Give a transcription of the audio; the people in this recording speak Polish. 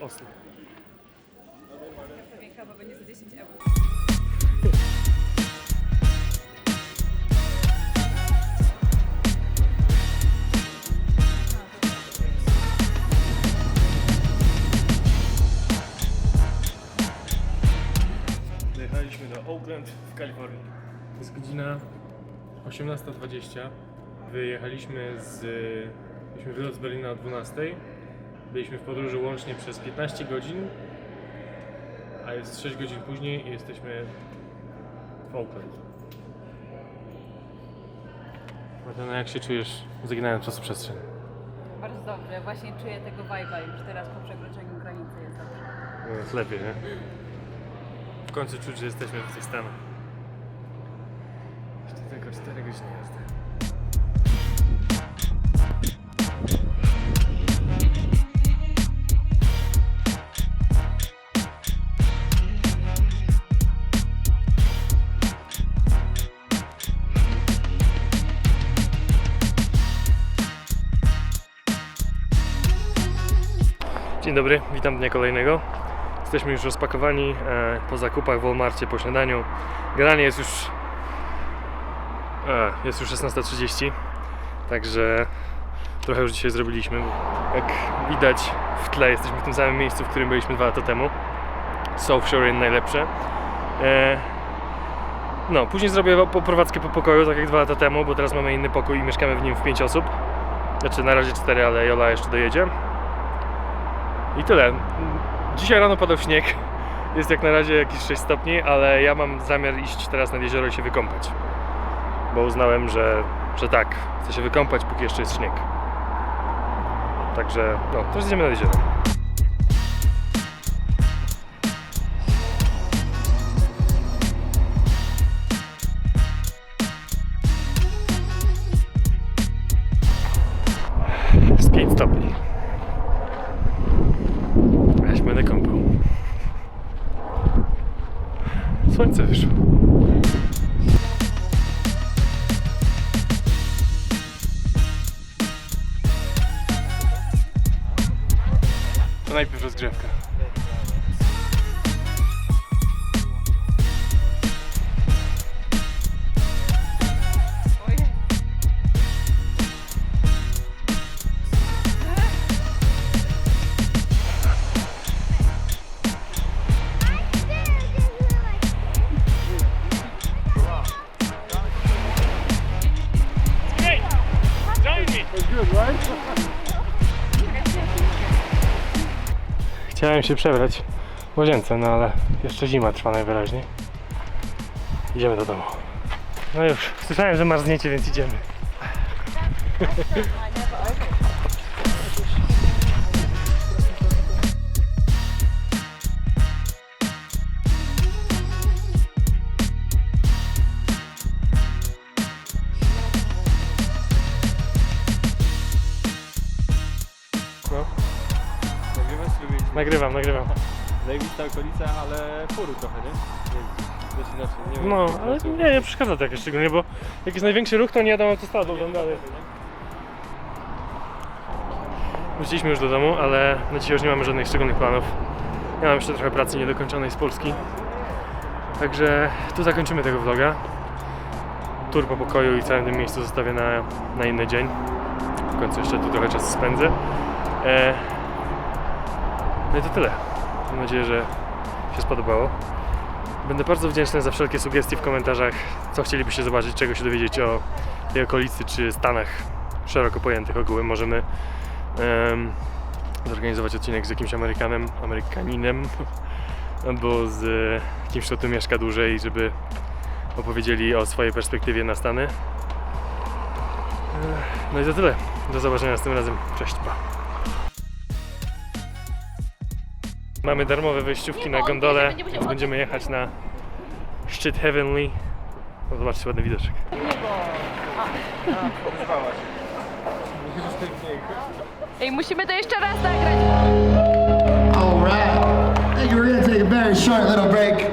Oslo. Pewnie kawa będzie za 10 euro. Dojechaliśmy do Oakland w Kalifornii. Jest godzina 18.20. Wyjechaliśmy z... Mieliśmy wylot z Berlina o 12.00. Byliśmy w podróży łącznie przez 15 godzin, a jest 6 godzin później i jesteśmy w Oakland. Martyna, jak się czujesz zaginając czasoprzestrzeń? Bardzo dobrze, właśnie czuję tego vibe'a już teraz po przekroczeniu granicy jest dobrze. No jest lepiej, nie? W końcu czuć, że jesteśmy w tych Stanach. Jeszcze tylko 4 godziny jazdy. Dzień dobry, witam dnia kolejnego. Jesteśmy już rozpakowani e, po zakupach w Walmarcie, po śniadaniu. Generalnie jest już e, jest już 16.30, także trochę już dzisiaj zrobiliśmy. Jak widać w tle jesteśmy w tym samym miejscu, w którym byliśmy dwa lata temu. South Shore Inn najlepsze. E, no, później zrobię poprowadzkę po pokoju, tak jak dwa lata temu, bo teraz mamy inny pokój i mieszkamy w nim w pięć osób. Znaczy na razie cztery, ale Jola jeszcze dojedzie. I tyle. Dzisiaj rano padał śnieg. Jest jak na razie jakieś 6 stopni, ale ja mam zamiar iść teraz nad jezioro i się wykąpać. Bo uznałem, że, że tak, chcę się wykąpać, póki jeszcze jest śnieg. Także, no, teraz idziemy nad jezioro. Słońce wyszło. To najpierw rozgrzewka. Chciałem się przebrać w łazience, no ale jeszcze zima trwa najwyraźniej. Idziemy do domu. No już, słyszałem, że marzniecie, więc idziemy. nagrywam, nagrywam. Zajebista okolica, ale furu trochę, nie? Więc też inaczej, nie wiem. No, jak ale nie, nie przeszkadza to jakoś szczególnie, bo jak jest największy ruch, to nie jadą autostradą tam dalej. Wróciliśmy już do domu, ale na dzisiaj już nie mamy żadnych szczególnych planów. Ja mam jeszcze trochę pracy niedokończonej z Polski. Także tu zakończymy tego vloga. Tur po pokoju i całym tym miejscu zostawię na, na inny dzień. W końcu jeszcze tu trochę czasu spędzę. E... No i to tyle. Mam nadzieję, że się spodobało. Będę bardzo wdzięczny za wszelkie sugestie w komentarzach, co chcielibyście zobaczyć, czego się dowiedzieć o tej okolicy czy Stanach szeroko pojętych ogółem. Możemy em, zorganizować odcinek z jakimś Amerykanem, Amerykaninem albo z e, kimś, kto tu mieszka dłużej, żeby opowiedzieli o swojej perspektywie na Stany. Ech, No i to tyle. Do zobaczenia następnym razem. Cześć, pa. Mamy darmowe wejściówki na gondolę, więc będziemy jechać na szczyt Heavenly. No, zobaczcie, ładny widoczek. Ej, musimy to jeszcze raz nagrać. All right. I think we're to take a very short little break.